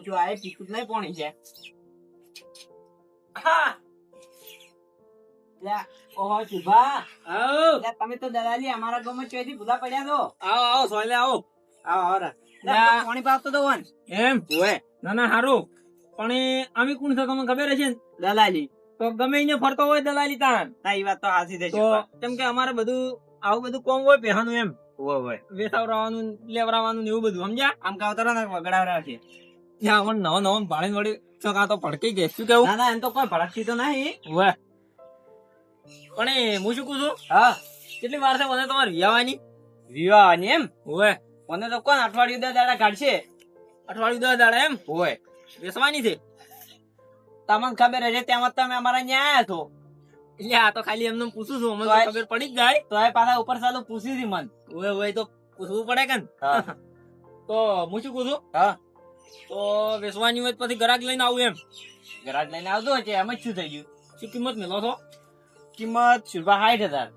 ઓછું આ પીકું નહીં પોણી છે. હા. ઓહો શુભા આવો. તમે તો દલાલી અમારા ગામમાં ચોથી ભૂલા પડ્યા છો? આવો આવો સોયલે આવો. આવો આવો રા. લ્યા, લ્યા. પાણી પાવતો તો વન. એમ? ઓએ ના ના હારું. પણ અમે કોણ છે તમને ખબર હશે દલાલી. તો ગમે એને ફરતો હોય દલાલી તાન ના એ વાત તો હાસી છે તો કેમ કે અમારે બધું આવું બધું કોમ હોય પહેવાનું એમ. હોય. વેસાવરાવાનું લેવરાવાનું ને એવું બધું સમજ્યા? આમ કાવતરા વગડાવરા છે ત્યાં પણ નવો નવો ભાડે વળી ચકા તો ભડકી ગઈ. શું કેવું? ના ના એમ તો કોઈ ભડકતી તો નહીં. વાહ પણ હું શું કહું છું? હા. કેટલી વાર છે મને તમારે વિવાહની વિવાહની એમ? હોય મને તો કોણ અઠવાડિયું દસ દાડા કાઢશે? અઠવાડિયું દસ દાડા એમ? હોય વેસવાની છે? તમને ખબર હશે તેમાં તમે અમારા ન્યાય છો એટલે આ તો ખાલી એમને પૂછું છું અમને ખબર પડી જ જાય. તો એ પાછા ઉપર સાલું પૂછી હતી મન. ઓવે હોય તો પૂછવું પડે કે તો હું શું કહું છું? હા. તો વેસવાની હોય પછી ગરાજ લઈને આવું એમ. ગરાજ લઈને આવતો હોય એમ જ શું થઈ ગયું? શું કિંમત મેલો છો? કિંમત શુભા સાઠ હજાર.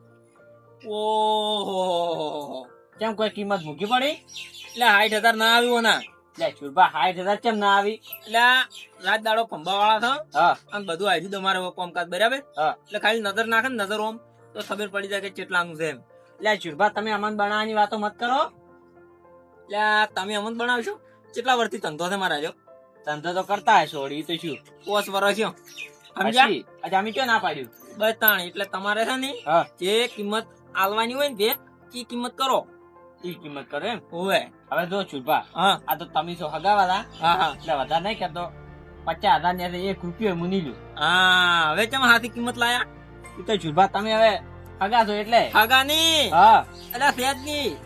ઓહો. કેમ કોઈ કિંમત મૂકી પડી? એટલે સાઠ હજાર ના આવ્યું ના લે શુભા સાઠ હજાર કેમ ના આવી? એટલે રાત દાડો પંબા વાળા છો હા. અને બધું આવી તમારે કામકાજ બરાબર? એટલે ખાલી નજર નાખે ને નજર ઓમ તો ખબર પડી જાય કે કેટલાનું છે એમ. એટલે શુભા તમે અમન બનાવવાની વાતો મત કરો. એટલે તમે અમન બનાવશો? કેટલા વર્ષથી ધંધો છે મારા જો? ધંધો તો કરતા હશો એ તો શું? પોસ વર્ષ છો સમજ્યા? અચ્છા અમે ક્યાં ના પાડ્યું? બસ તાણ એટલે તમારે છે ને જે કિંમત આલવાની હોય ને તે ઈ કિંમત કરો. ઈ કિંમત કરો એમ? હોવે. હવે જો છુપા હા. આ તો તમે છો હગાવાલા હા હા. એટલે વધારે નહીં કહેતો. પચાસ હજાર ને એક રૂપિયો મુની લ્યો. હા હવે ચમ હાથી કિંમત લાયા? એ તો છુપા તમે હવે હગા છો એટલે? હગા ની હા. એટલે સેજની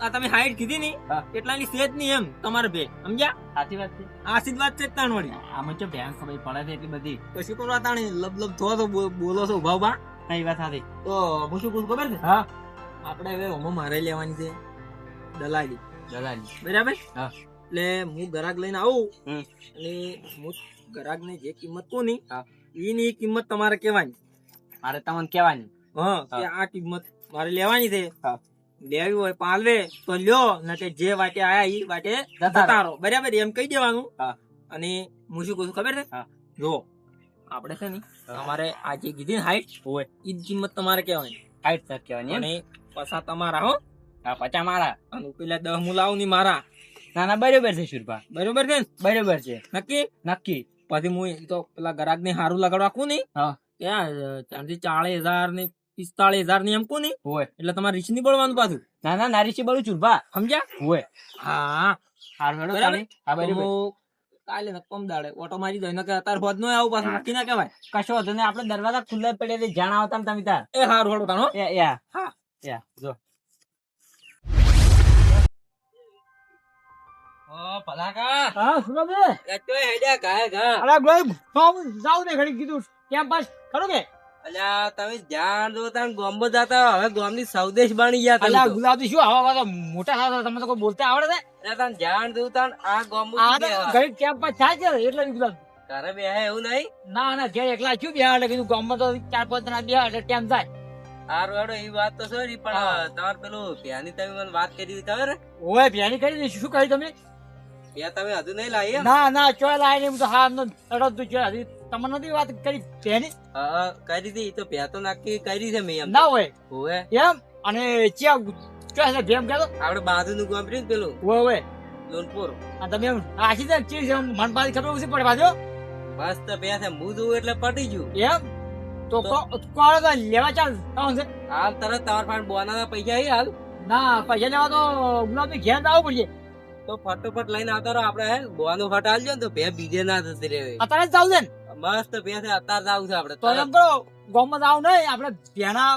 આ તમે હાઈટ કીધી ની એટલાની સેજની એમ તમારે બે સમજ્યા? સાચી વાત છે. આશીર્વાદ છે તાણ વળી. આમ જો ભેંસ ખબર પડે છે એટલી બધી. પછી કરવા તાણી લબ લબ થો તો બોલો છો ઊભા ઊભા કઈ વાત સાચી? તો હું શું પૂછું ખબર છે? હા. આપણે હવે હોમો મારે લેવાની છે દલાલી. દલાલી. બરાબર? હા. એટલે હું ગ્રાહક લઈને આવું અને હું ગ્રાહક ને જે કિંમત કહું ની હા. એની કિંમત તમારે કહેવાની. મારે તમને કહેવાની. હા હા. આ કિંમત મારે લેવાની છે. હા. લેવી હોય પાલવે તો લ્યો ને તે જે વાટે આયા ઈ વાટે જતા રહો. બરાબર? એમ કહી દેવાનું. હા. અને હું શું કહું ખબર છે? હા. જો આપણે છે ને. તમારે આ જે કીધી હાઈટ હોય ઈ કિંમત તમારે કહેવાની. હાઈટ તક કહેવાની અને પાછા તમારા હો. હા પચા મારા. અને પેલા દહ મુલાવની મારા. ના ના બરોબર છે શુરભા બરોબર છે બરોબર છે. નક્કી? નક્કી. પછી હું તો પેલા ગ્રાહક ને સારું લગાડવા કું નહીં હા. ત્યાં ત્યાંથી ચાળીસ હજાર ને પિસ્તાળીસ હજારની એમ કું નહીં હોય. એટલે તમારે રીચ પડવાનું પાછું. ના ના નારી છે બરું શુરભા સમજ્યા? હોય. હા. કાલે. ને દાડે ઓટો મારી દો કે અત્યારે હોદ નો આવું પાછું નક્કી ના કહેવાય. કશો વાંધો નહીં આપણે દરવાજા ખુલ્લા જ પડ્યા જાણ આવતા તમે તાર. એ હારું હળો તાનો એ યા હા. યા જો. ભલાકા. હા સુનો બે એ તો હેડ્યા ગાય ગા અરે ગોય હું જાઉં ને ઘડી કીધું. કેમ પાસ? ખરું કે? અલ્યા તમે ધ્યાન દો તાન ગોમ્બો જાતા હવે ગોમની સૌદેશ બની ગયા તમે ગુલાબી શું આવા મોટા થતા તમે તો કોઈ બોલતા આવડે છે? અલ્યા દઉં તાન આ ગોમ્બો આ તો કેમ થાય છે એટલે ગુલાબ. ઘરે એવું નહીં? ના ના ઘેર એકલા શું બિહાર એટલે કીધું ગામમાં તો ચાર પાંચ જણા બિહાર એટલે કેમ થાય. હારું હેડો એ વાત તો સોરી પણ તમારે પેલું પ્યાની તમે મને વાત કરી હતી ખબર હે? ઓય કરી દઈશું શું કહ્યું તમે? તમે હજુ નહીં લાવી? ના ના ચોય લાય નહીં હું તો હા એમનો તડપ હજી તમને નથી વાત કરી તેની હા, કરી હતી તો પ્યા તો નાખી કરી છે મેં એમ. ના હોય. હોય એમ? અને ચ્યા કે છે ભેમ કહેતો આપડે બાજુનું ગામ રહ્યું પેલું? હોય હોય. લોનપુર. આ તમે એમ આશી દે ચીજ એમ મન પાછી ખબર ઓછી પડે પાછો. તો પ્યા છે હું જોઉં એટલે પડી ગયું. એમ? તો કો- કોણ તો લેવા ચાલ કોણ છે? હાલ તરત તમારા પાસે બોના પૈસા આવી હાલ. ના પૈસા લેવા તો ગુલાબી ઘેર આવું પડશે. તો ફટોફટ લઈને આવતા રહો આપડે હે બોનો ફટ આલજો ને તો બે બીજે ના થતી રહે. અત્યારે જ જાવ છે મસ્ત બે છે અત્યારે જાવ આવું છે આપડે તો એમ કરો ગામમાં જાવ ને આપણે ભેણા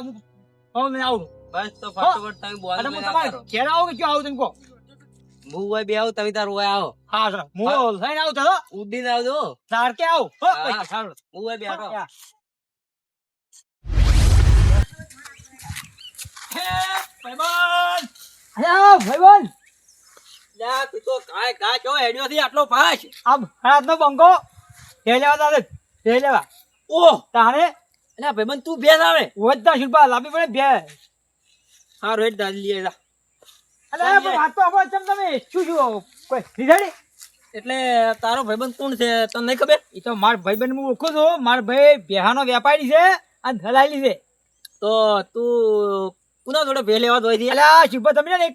હું નહીં આવું. બસ તો ફટોફટ તમે હું લઈને આવતા ઘેર આવો કે ક્યાં આવું તમે કહો? હું હોય બે આવું તમે તારું હોય આવો. હા સર હું લઈને આવું તો ઉડીને આવજો. તાર કે આવું? હો. સારું. હું હોય બેઠો હા. ભાઈબંધ! અરે ભાઈબંધ! તું તો હેડ્યો આટલો ફાસ આમ હાથનો લેવા તારે તે લેવા. ઓહ તાણે? અલ્યા ભાઈબંધ તું બેસ આવે. વધતા શુલ્પા લાંબી પડે બે. સારું હેડ દાદી લઈ જા અરે વાત તો આપણે ચમ તમે. શું કોઈ લીધાડી એટલે તારો ભાઈબંધ કોણ છે તને નહીં ખબર? એ તો મારા ભાઈબંધ હું ઓળખું છું. મારા ભાઈ બેહાનો વેપારી છે અને ધલાયેલી છે. તો તું કુના જોડે ભે લેવા દોઈ એટલે આ શિલ્પા તમે ને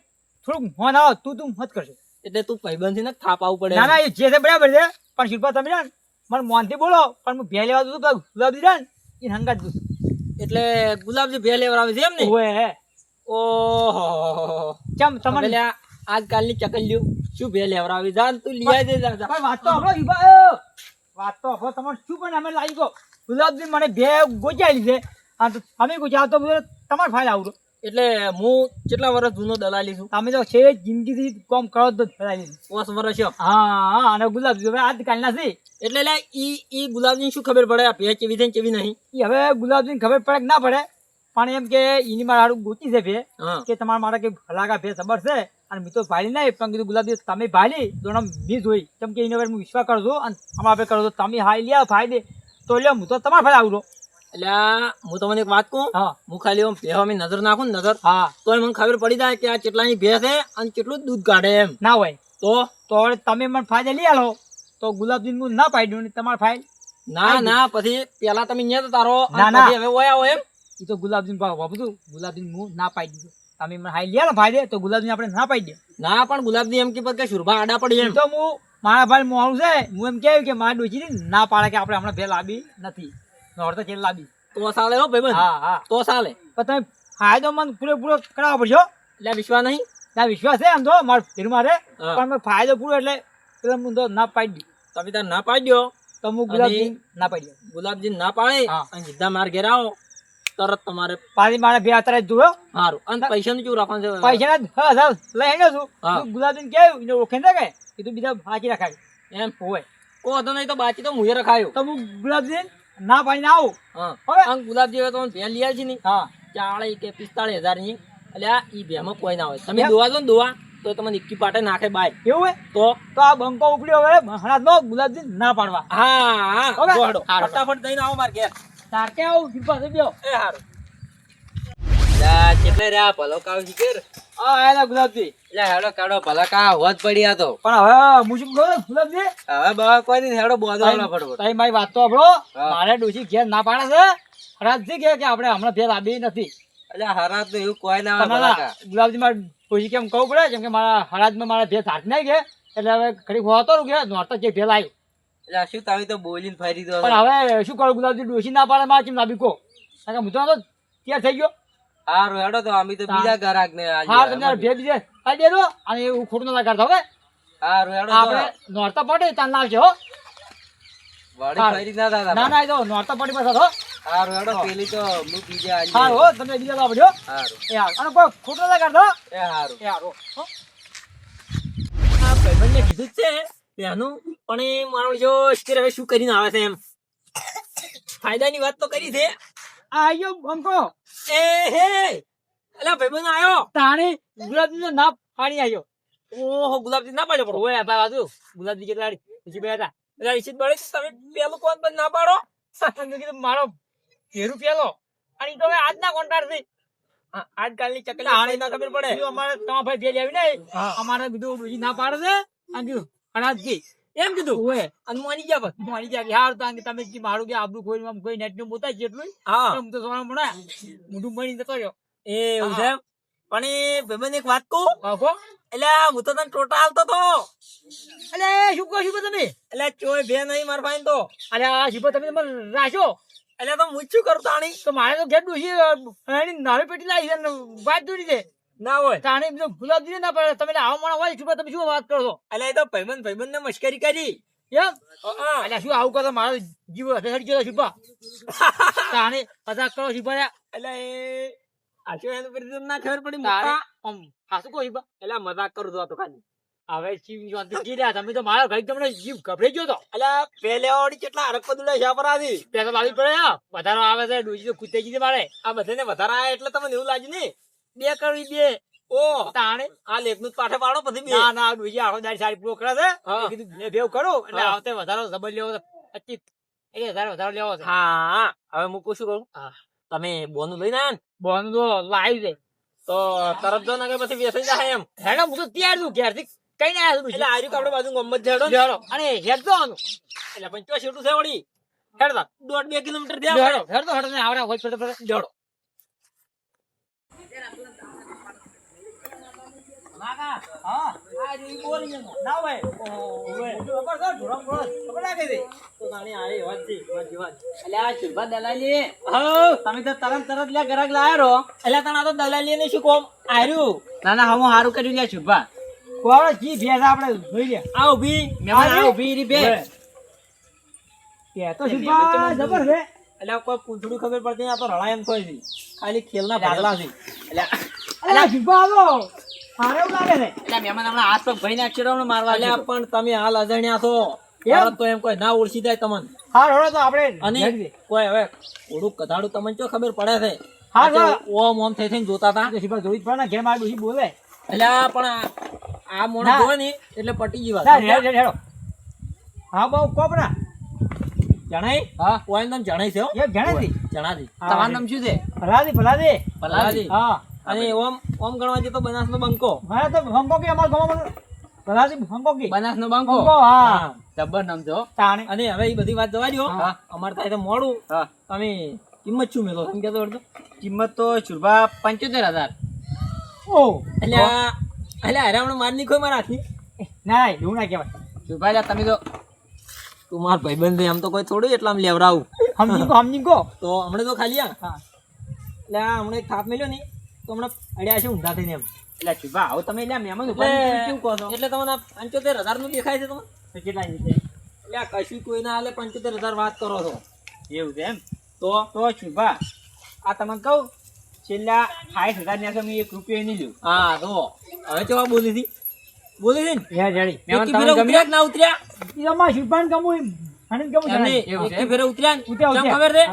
થોડુંક મોન આવો તું તું મત કરશો એટલે તું થી ને થાપ આવવું પડે. ના ના એ જે છે બરાબર છે. પણ શિલ્પા તમે જાણ મને મોનથી બોલો પણ હું ભે લેવા દઉં તો ગુલાબ દીધા ને એ હંગાત દઉં એટલે ગુલાબજી ભે લેવા આવે છે એમ ને? ઓએ હે. ઓહો. ચમ તમને આ આજકાલની ચકલીઓ શું ભે લેવડાવી આવી જાન તું લઈ દે જા. વાત તો આપણો ઈબા વાત તો આપણો તમારે શું પણ અમે લાગી ગયો ગુલાબજી મને ભે ગોચાઈ લીધે આ તો અમે ગોચાવ તો તમારે ફાયદા આવડો એટલે હું કેટલા વર્ષ જૂનો દલાલી છું? તમે તો છે જિંદગીથી કોમ કરો તો દલાલી પાંચ વર્ષ હા અને ગુલાબ હવે આજકાલના છે. એટલે લે ઈ ઈ ગુલાબજી શું ખબર પડે? આ ભે કેવી થઈ કેવી નહીં? ઈ હવે ગુલાબજીને ખબર પડે કે ના પડે? પણ એમ કે એની મારે હારું ગોતી છે ભે કે તમારા મારા કે ભલાકા ભે ખબર છે? અને મેં તો ભાલી નહીં પણ કીધું ગુલાબજી તમે ભાઈ તો મી જોઈ. કેમ કે એની વાર હું વિશ્વાસ કરું છું અને અમારા આપણે કરો છું તમે હાઈ લ્યા ફાયદે તો લ્યો હું તો તમારા ફાયદા આવડો એટલે હું તમને એક વાત કહું? હા. હું ખાલી આમ ભેવામાં નજર નાખું ને નજર. હા. તો મને ખબર પડી જાય કે આ કેટલાની ભેંસ છે અને કેટલું દૂધ કાઢે એમ. ના હોય. તો? તો હવે તમે મને ફાયદે લઈ આલો. તો ગુલાબજી હું ના પાડ્યું ને તમારે ફાઇલ ના ના પછી પેલા તમે ન્યા તારો ના, ના. હવે ઓયા હોય એમ. એ તો ગુલાબજી બધું ગુલાબજી હું ના પાડી દીધું તમે મને હાઈ લ્યા ભાઈ ફાયદે તો ગુલાબજી આપણે ના પાડી દે. ના પણ ગુલાબજી એમ કે કે સુરભા આડા પડી એમ. તો હું મારા ભાઈ મોણું છે. હું એમ કેવું કે મારા ડોચી ના પાડે કે આપણે હમણાં ભેલ લાવી નથી. નોર તો લાવી તો સાલે હો ભાઈબંધ. હા હા. તો સાલે. પણ તમે ફાયદો મને પૂરેપૂરો કરાવવો પડશે. એટલે વિશ્વાસ નહીં? ના વિશ્વાસ છે આમ તો મારો ફીર મારે. પણ મેં ફાયદો પૂરો એટલે પેલા હું તો ના પાડી દઉં તમે તાર ના પાડ્યો? તો હું ગુલાબજી ના પાડી દઉં. ગુલાબજી ના પાડે અને સીધા માર ઘેર આવો. તરત તમારે પાછી મારે બે અત્યારે જ જોયો સારું અને પૈસાનું શું રાખવાનું છે? પૈસા ના હા લઈ આવ્યો છું. ગુલાબજી કે એને ઓળખે ને કે કીધું બીજા બાકી રખાય. એમ? હોય. કો તો નહીં તો બાકી તો મુજે રખાયો. તો હું ગુલાબજી ના પાડીને આવું. હવે અને ગુલાબજી તમને ભેલ લઈ આવી છે ને હા. ચાળીસ કે પિસ્તાળીસ હજારની. એટલે આ ઈ ભેમાં કોઈ ના હોય. તમે? દોવા દો ને દોવા તો તમને ઇક્કી પાટે નાખે બાય. એવું હોય? તો? તો આ બંકો ઉપડ્યો હવે હણા નો ગુલાબજી ના પાડવા. હા હા. ફટાફટ દઈને આવો માર ઘેર. તાર કે આવું? કૃપા થઈ ગયો એ હારું. કેટલે રે ભલો કાવ શીખેર આ આયેલા ગુલાબજી. એટલે હેડો કાઢો ભલા કા હોત પડી આ તો. પણ હવે હું શું કહું ગુલાબજી? હવે બા કોઈ નહીં હેડો બોધો હમણાં ફટફટ. તારી મારી વાત તો આપણો મારે ડોસી ઘેર ના પાડે છે. હરાજી કે કે આપણે હમણાં ભેર આવી નથી. એટલે હરાજ તો એવું કોઈ ના ના, ગુલાબજી મારે ડોશી કેમ કહું પડે? કેમ કે મારા હરાજમાં મારા ભેર હાથ નહીં ગયા એટલે હવે ખરી હોતો કે નોરતા જે ભેલ આવી એટલે શું તમે તો બોલીને ફરી દો પણ હવે શું કરું ગુલાબજી? ડોસી ના પાડે મારા કેમ લાવી કો કારણ કે હું તો ત્યાં થઈ ગયો. હારું હેડો તો અમે તો બીજા ગ્રાહક ને હા તમે ભેર બીજે આ દે અને એવું ખોટું ના કરતા હવે હારું હેડો આપણે નોરતા પડે ત્યાં ના હો. વાડી ફરી ના દાદા ના ના તો નોરતા પડી પાછા હો. હારું હેડો પેલી તો હું બીજા આજે હા હો તમે બીજા લાવજો હારું. એ હાર. અને કોઈ ખોટું ના કરતા એ હારું. એ હારો હો. આ ભાઈબંધને કીધું છે ત્યાંનું. પણ એ મારો જો અત્યારે હવે શું કરીને આવે છે એમ. ફાયદાની વાત તો કરી છે. આ આયો બંકો એ હે! અલા ભાઈબંધ આયો. તાણી ગુલાબજી ના પાણી આવ્યો ઓહો ગુલાબજી ના પાડ્યો પડો ઓય આ બાજુ. ગુલાબજી કેટલા બીજી બે હતા. એટલે ઈશિત બળે તમે પેલું કોણ પણ ના પાડો? કીધું મારો ઘેરું પેલો. અને તો આજના કોન્ટ્રાક્ટ આ- આજકાલની ચકલી આને ના ખબર પડે? અમારે તમારા ભાઈ ભેજ આવી અમારે બીજું ના પાડે છે અને એમ કીધું? ઓય અને માની ગયા બસ મારી ગયા હાર તાંગ તમે કી મારું કે આબરૂ કોઈ આમ કોઈ નેટનું બોતા જેટલું હા. હું તો સોના મણા મુઢું મણી જતો રહ્યો. એ એવું છે પણ એ ભાઈબંધ એક વાત કહું? કહો. એટલે હું તો તને ટોટા આવતો તો. અલે શું કહો શું તમે? એટલે ચોય બે નહીં માર ભાઈ તો. અરે આ શીપો તમે મને રાખો એટલે તો હું શું કરતો તાણી? તો મારે તો ઘેર ડૂસી એની પેટી લાવી છે વાત દોરી છે. ના હોય. તાણે બીજો ગુલાબ ના પડે. તમે આવા માણસ હોય છુપા તમે શું વાત કરો એટલે એ તો ભાઈબંધ ભાઈબંધ ને મશ્કરી કરી. એમ અલ્યા શું આવું કરો? મારો જીવ હરી ગયો છુપા તાણે મજાક કરો છુપા એટલે એ આશો એનું પરિણામ ના ખબર પડી? તારે આમ હાસુ કહો છુપા એટલે મજાક કરું છું તો ખાલી હવે શિવ શાંતિ કી રહ્યા? તમે તો મારા ઘડી તમને જીવ ગભરાઈ ગયો તો. એટલે પેલે વાળી કેટલા હરક પદુડા છે પર પેલા લાવી પડે વધારો આવે છે ડોસી તો ગઈ મારે. આ બધાને વધારે આવે એટલે તમને એવું લાગ્યું ને બે કરવી બે. ઓ. તાણે. આ લેખનું જ પાઠે પાડો પછી ના ના ડોસી આખો દાડી સારી પૂરો કરે છે કીધું ભેવ કરું. એટલે આવતે વધારો જબર લેવો પચીસ. એટલે વધારે વધારો લેવો છે. હા. હવે હું શું કરું? તમે બોનું લઈને આયા ને? બોનું તો લાવી દે. તો તરત જો ના કે પછી બેસી જાય એમ. હેડો હું તો તૈયાર છું ઘેરથી કઈ ના આવ્યા એટલે આપણે બાજુ ગમત ઝાડો ને. હેડો. અને હેડ તો આનું. એટલે પંચો એટલું છે વળી. હેડ દોઢ બે કિલોમીટર થયા હેડો હેડ ને આવડે હોય પડે જોડો ખબર પૂંછડું ખબર પડતી આ તો રળા એમ કોઈ છે ખાલી ખેલના ભરેલા છે હારે લાગે છે. એટલે મહેમાન હમણાં હાથ પગ ભરી નાખશે મારવા એટલે પણ તમે હાલ અજાણ્યા છો. તરત તો એમ કોઈ ના ઓળખી જાય તમને. હા રોડો તો આપણે અને કોઈ હવે થોડું કધાડું તમને ચો ખબર પડે છે? હા, આ તો હા. ઓમ ઓમ થઈ થઈને જોતા હતા. જોઈ જ પડે ને ઘેર મારી બોલે. એટલે પણ આ- આ જોવે ને એટલે પટી ગઈ વાત. ના હેડ હેડ હેડો. હા બહુ કોપરા જણાય? હા. કોઈ નામ જણાય છે ગણેશજી જણાજી તમારું નામ શું છે? ભલાદી ભલાદી ભલાજી. હા. અને ઓમ ઓમ ગણવા તો બનાસનો બંકો. હા તો હંકોકી અમાર ગામમાં બંકો કે? બનાસ નો બંકો હા. જબર નામ છો તાણે. અને હવે એ બધી વાત જવા દો અમાર અમારે થાય તો મોડું. હા. તમે કિંમત શું મેલો? એમ કહેતો હતો? કિંમત તો ચુરબા પંચોતેર હજાર. ઓ. એટલે આ એટલે અરે હમણાં મારની કોઈ મારાથી ના ના એવું ના કહેવાય. શુભા તમે તો તું માર ભાઈબંધ આમ તો કોઈ થોડું એટલા આમ લેવરાવું સમજી કો સમજી કો તો હમણાં તો ખાલી આ. હા. એટલે આ હમણાં એક થાપ મેલ્યો ને તો હમણાં અડ્યા છે ઊંધા થઈને એમ. એટલે શુભા આવો તમે લે મહેમાન ઉપર કેવું કહો છો? એટલે તમને પંચોતેર હજારનું દેખાય છે તમને કેટલા રીતે એટલે આ કશું કોઈ ના હાલે પંચોતેર હજાર વાત કરો છો. એવું છે એમ? તો? તો શુભા આ તમને કહું છેલ્લા સાઠ હજાર ને મેં એક રૂપિયો નહીં લીધું. હા તો હવે કેવા બોલી હતી? બોલી હતી ને? યાર જાડી મહેમાન એકી ના ઉતર્યા? એમાં શુભાન કમું અને કમું જાણે એવું ફેરે ઉતર્યા ઉતર્યા. ખબર છે?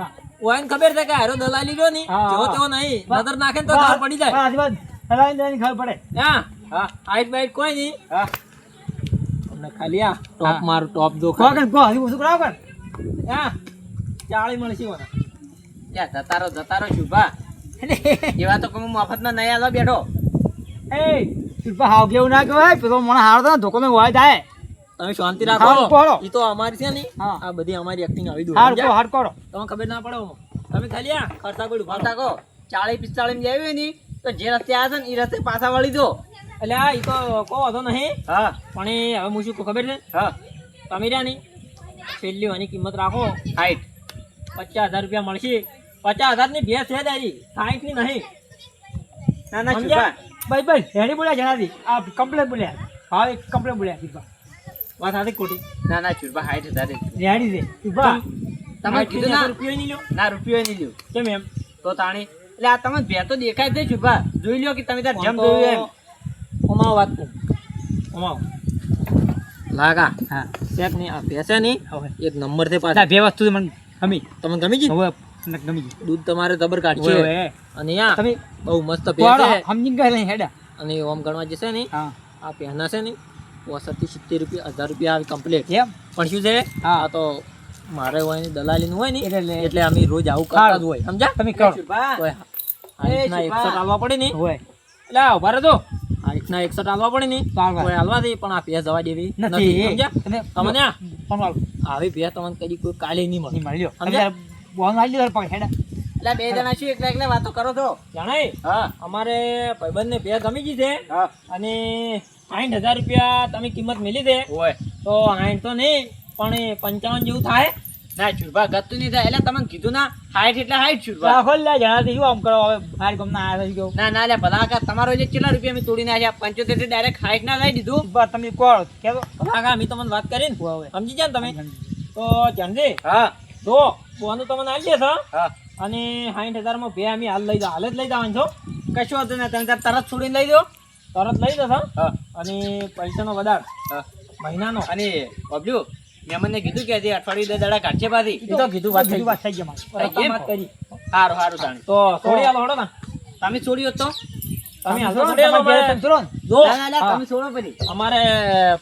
હા. ઓયાને ખબર છે કે હારો દલાલી રહ્યો ની? જો જેવો નહીં નજર નાખે તો ખબર પડી જાય. બસ. હલાવીને દેવાની ખબર પડે. હા હા હાઈટ બાઈટ કોઈ નહીં. હા. તમને ખાલી આ ટોપ હા. ટોપ જો કો કે કો હજી ઓછું કરાવો કે હા ચાળી મળશે મને. યા જતારો જતારો શુભા. એવા તો કમ મફત ના નહીં આલો બેઠો. એ શુભા હાવ કેવું ના કહેવાય? પેલો મને હાર તો ધોકો મે વાય થાય. તમે શાંતિ રાખો. એ તો અમારી છે ને. આ બધી અમારી એક્ટિંગ આવી દો. હાર હાર કરો. તમને ખબર ના પડો તમે ખાલી આ ખર્ચા કોઈ ઊભા ફરતા કહો. ચાળી પિસ્તાળી માં આવી ને તો જે રસ્તે આવે છે ને એ રસ્તે પાછા વળી દો એટલે આ એ તો કહો વાંધો નહીં. હા. પણ એ હવે હું શું ખબર છે? હા. તમે રહ્યા નહીં છેલ્લી એની કિંમત રાખો. હાઈટ પચાસ હજાર રૂપિયા મળશે. પચાસ હજારની ભેસ છે તારી. સાઈઠની નહીં. ના ના ભાઈ ભાઈ હેડી બોલ્યા જણાવી આ કમ્પ્લેટ બોલ્યા. હા એક કમ્પ્લેટ બોલ્યા વાત ખોટી? ના ના શુભા હાઈટ હજાર રેડી છે. શુભા તમે કીધું ના રૂપિયો નહીં લ્યો? ના રૂપિયો નહીં લ્યો. કેમ એમ? તો તાણી એટલે આ તમે બે તો દેખાય છે શુભા જોઈ લ્યો કે તમે તાર જેમ જોયું એમ. ઓમાં વાત કહું ઓમાં લાગા. હા. શેક નહીં આ પેસે નહીં એક નંબરથી પાછા. બે વસ્તુ મને. ગમી. તમને ગમી ગઈ? હવે ગમી ગઈ. દૂધ તમારે જબર કાઢશે અને યા તમે બહુ મસ્ત પેસે સમજી ગયા હેડા અને ઓમ ગણવા જશે નહીં હા. આ પહેના છે ને પોસઠથી સિત્તેર રૂપિયા હજાર રૂપિયા આવે કમ્પ્લીટ એમ? પણ શું છે? હા. તો મારે હોય ને દલાલીનું હોય ને એટલે એટલે અમે રોજ આવું કરતા જ હોય. સમજા તમે કરો. એકસઠ શુભા. પડે ને. હોય એટલે ઊભા રહેજો. આ રીતના એકસઠ હાલવા પડે ને. કોઈ હાલવા દે પણ આ ભેંસ જવા દેવી નથી. સમજ્યા? તમને આવી ભેંસ તમને કદી કોઈ કાલે નહીં મળે. મળી. સમજ્યા? બોન લ્યો પગ હેડા. એટલે બે જણા શું એકલા એકલા વાતો કરો છો? જણાય હા. અમારે ભાઈબંધ ને ભેસ ગમી ગઈ છે. અને સાઠ હજાર રૂપિયા તમે કિંમત મેલી દે. હોય તો સાઠ તો નહીં પણ પંચાવન જેવું થાય. ના છુરભા ગતું નહીં થાય. એટલે તમને કીધું ના હાઈટ એટલે હાઈટ છુરભા રાખો લે જણાથી શું આમ કરો? હવે બહાર ગમ ના આવ્યા ગયો ના ના લે ભલાકા તમારો જે કેટલા રૂપિયા મેં તોડી નાખ્યા પંચોતેરથી ડાયરેક્ટ હાઈટ ના લઈ દીધું. બસ તમે કહો કે કાકા મેં તમને વાત કરી ને. હવે સમજી જાય ને તમે? તો જાણજે હા. તો બોનું તમને આવી જશે હા. અને સાઠ હજારમાં બે અમે હાલ લઈ જાઓ હાલ જ લઈ જવાનું છો. કશું હતું ને તમે તરત છોડીને લઈ દો તરત લઈ જશો અને પૈસાનો વધાર મહિનાનો. અને બબલ્યુ મેં મને કીધું કે હજી અઠવાડિયું દાડા કાઢશે પાછી. એ તો કીધું વાત થઈ વાત થઈ ગઈ મારી. વાત કરી. સારું સારું તાણી તો થોડી હાલ હળો ને. તમે છોડ્યો તો તમે હાલો છોડો, થોડી તમારા ઘેર અમારે- તમે છોડો ને. જો ના, ના, ના, હા. તમે છોડો પછી. અમારે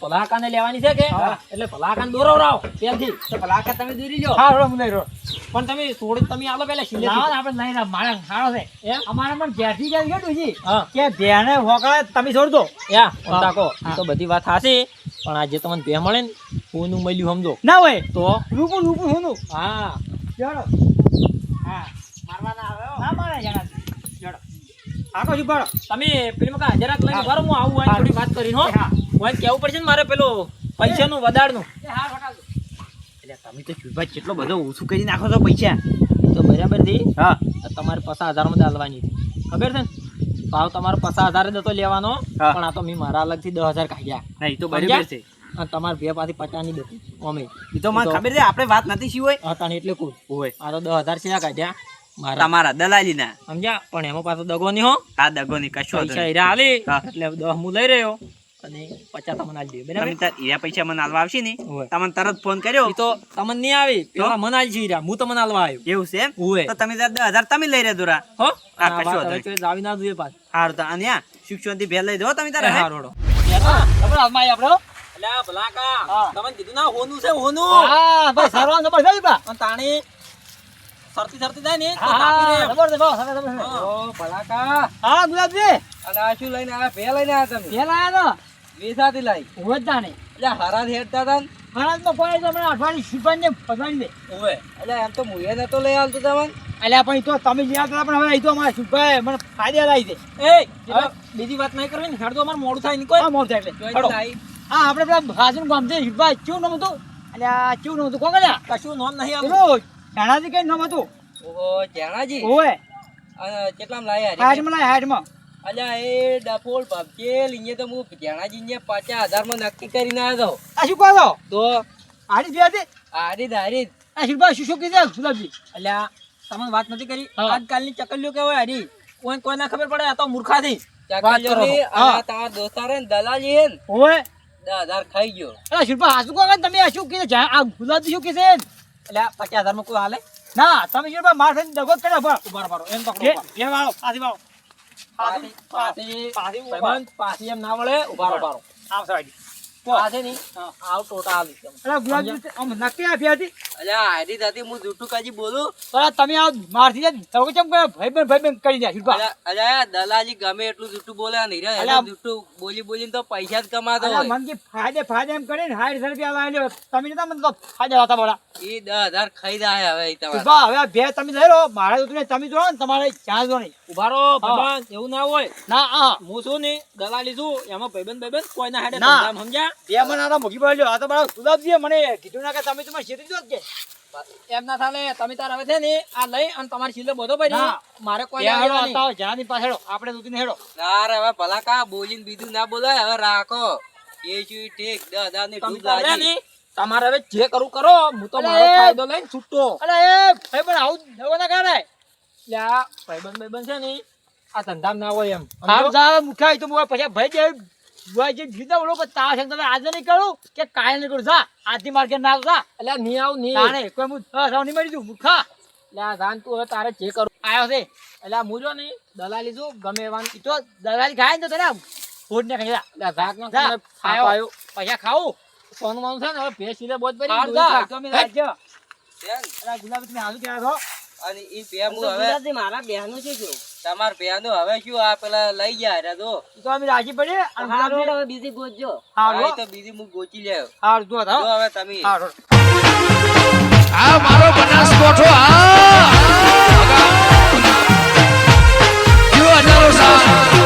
પલાકાને લેવાની છે કે એટલે પલાકાને દોરવરાવો ત્યાંથી તો પલાકા તમે દોરી લો. હા, હું લઈ પણ તમે થોડી તમે આલો પેલા લાવો ને, આપણે લઈને આવો. મારે સારો છે. અમારે પણ ઘેરથી ગયા છે ડોશી. કે ભેણે હોકળે તમે છોડ દો. યા તાકો તો બધી વાત થાશે પણ આજે તમને બે મળે ને કોનું મળ્યું સમજો ના હોય તો રૂપું રૂપું હોનું. હા ચાલો. હા. મારવાના આવે ના મારે. આખો જ તમે પેલી મકા જરાક લઈને ભરો હું આવું આની થોડી વાત કરીને હો. હા. કેવું પડશે ને મારે પેલો પૈસાનું હા, એટલે તમે તો શિવભાઈ કેટલો બધો ઓછું કરી નાખો છો પૈસા. તો બરાબરથી હા. તમારે પચાસ હજારમાં દાલવાની ખબર છે ને? ભાવ તમારો પચાસ હજાર જ હતો લેવાનો પણ આ તો મેં મારા અલગથી દસ હજાર કાઢ્યા. નહીં તો બરાબર છે. તમારે બે પાછી પચાસની હતી અમે. એ તો મને ખબર છે આપણે વાત નથી શી હોય. હા તને એટલે કુલ હોય. આ તો દસ હજાર છે કાઢ્યા. તમારા દલાલીના. સમજ્યા? પણ એમાં પાછો દગો નહીં હો. આ દગોની કશો વાંધો પૈસા હીરા એટલે દસ હું લઈ રહ્યો. અને પચાસ તમને આલી દે બરાબર? તમે તાર હીરા પૈસા મને આલવા આવશે ને? તમને તરત ફોન કર્યો? તો તમને નહીં આવી. પેલા મને આલી છે હીરા. હું તમને આલવા આવ્યો. એવું છે એમ? તો તમે દસ હજાર તમે લઈ રહ્યા દોરા. હો? હા, આ કશો જાવી ના જોઈએ પાછ. હારું તો અને આ શિક્ષણથી ભેલ લઈ દો તમે તારે એ હે? હારું હેડો. તમારા હાથમાં આવી આપણે હો. એટલે આ ભલા કા હા. તમને કીધું ના હોનું છે હોનું? હા, ભાઈ, સારવાર છે બા. તાણી સરતી સરતી જાય ને તો હા, કાપી હા, રે. જબરજસ્ત, બહુ સરસ, જબરજસ્ત. હા. ઓ ભલાકા હા, ગુલાબજી. અને આ શું લઈને આવ્યા ભે લઈને આવ્યા તમે પેલા તો વેસાથી લઈ તો, હું જ જાણે. એટલે હરાજ હેડતા હતા ને તો કોઈ તમને અઠવાડિયે અઠવાડિયે ને પકડી દે. ઓવે. એટલે એમ તો મુએ નતો લઈ આવતો તમને એટલે પણ તો તમે જ્યાં હતા પણ હવે ઈ તો અમારા શુભાઈ મને ફાયદા લાવી દે. એ બીજી વાત નહીં કરવી ને હેડ તો અમારે મોડું થાય ને કોઈ મોડું થાય એટલે. હા, આપણે પેલા હાજરનું ગામ છે, શુભાઈ કેવું નામ એટલે આ કેવું નામ હતું? કોણ? કશું નોમ નહીં આવતું પેલું કઈ નામ હતું? ઓહો જેણાજી. અને કેટલામ લાયા? હાથમાં લાય, હાથમાં. અલ્યા એ ડફોલ ભપકેલ અહીંયા તો હું જેણાજી ને પચાસ હજારમાં નક્કી કરીને આવ્યો હતો આ શું કહો? તો હારી હતી? હારી હારી આ શિપાઈ શું શું કીધું, ગુલાબજી? અલ્યા આ તમને વાત નથી કરી. આજકાલની ચકલીઓ કેવાય હારી કોઈ કોઈ ના ખબર પડે આ તો મૂર્ખાથી ચકલીઓની હા. અને તમારા દોસ્તાર હે દલાલી હે ને ઓવે. ખાઈ ગયો અલ્યા શિલ્પા, આ શું કહો? તમે આ શું કીધું? આ ગુલાબ શું કીધું? એટલે પચાસ હજારમાં કોઈ હાલે ના તમે શિલ્પા માર થઈને દગો જ કર્યો, બરાબર. ઊભા રહો, એમ પકડો એ, વાળો, પાછી વાળો. પાછી પાછી પાછી એમ ના વળે ઊભા ઊભા આમ સાઈડ. આ છે ને આવ ટોટા આલી છે. અલા, ગુલાબજી આમ નક્કી આપી હતી અલ્યા હારી હતી હું જૂઠું કાજી બોલું? અલા, તમે આ મારથી જ દગો ચમ કર્યો? ભાઈબંધ, ભાઈબંધ કરી દે, શિલ્પા. અલ્યા અલ્યા દલાલી ગમે એટલું જૂઠું બોલે. જૂઠું બોલી બોલીને તો પૈસા જ કમાતો ફાયદે ફાયદે એમ કરીને સાઠ રૂપિયા તમે નતા મને તો ફાયદા હતા બોલા. એ દસ હજાર ખાઈ જાય હવે હવે બે તમે લઈ રહો મારે તમે તમે જો ને તમારે ચાર જો નહીં. ઊભા રહો, એવું ના હોય. ના હું. છું ને દલાલી છું એમાં ભાઈબંધ ભાઈબંધ કોઈ ના. હેડે સમજ્યા? બે મને મોઘી પડ્યો આ તો બરાબર ગુલાબજીએ મને કીધું ના કે તમે તમારે છેતરી દો કે. એમ ના થાલે તમે તાર હવે છે ને આ લઈ અને તમારી સિલે બધો પડી મારે કોઈ હેડો. હતા જ્યાંની પાસે હેડો આપણે દૂધીને હેડો. ના રે હવે ભલા કા બોલીને બીજું ના બોલાય? હવે રાખો. એ શું ઠીક દાદા ને તારે લાગી. ને તમારે હવે જે કરવું કરો હું તો અરે મારો ફાયદો લઈને છૂટતો અરે એ ભાઈ પણ આવું જવો ના કરાય ભાઈ આ ભાઈબંધ ભાઈબંધ છે ને આ ધંધામાં ના હોય એમ. આમ જા મુખાય તો પછી ભાઈ જે ભાઈ જીતા બોલો પણ તારા તમે આજે નહીં કરું કે કાલે નહીં કરું. જા આજથી માર્કે ના જા. એટલે નહીં આવ નહીં. તાણે કોઈ હું દસ નહીં મળી દઉં મૂર્ખા. એટલે આ જાન તું હવે તારે જે કરવું આવ્યો છે. એટલે આ મુજો ને દલાલી છું ગમે એવાનું તો દલાલી ખાય ને તો તને ફૂડ ને ખાઈ એટલે ઝાક નો. આયો પૈસા ખાવું સોનું માનું છે ને હવે ભેંસ જા ગુલાબી તમે હાલું કહેવા છો? અને ઈ પેમુ હવે મારા બહેનો છે જો. તમાર બહેનો હવે શું આ પેલા લઈ જાય રે તો તો અમે રાજી પડે હારો હવે બીજી ગોતજો હારો તો બીજી મુ ગોચી લેવ હાર જો તો હવે તમે. હારો આ મારો બનાસ કોઠો આ જો અનારો સા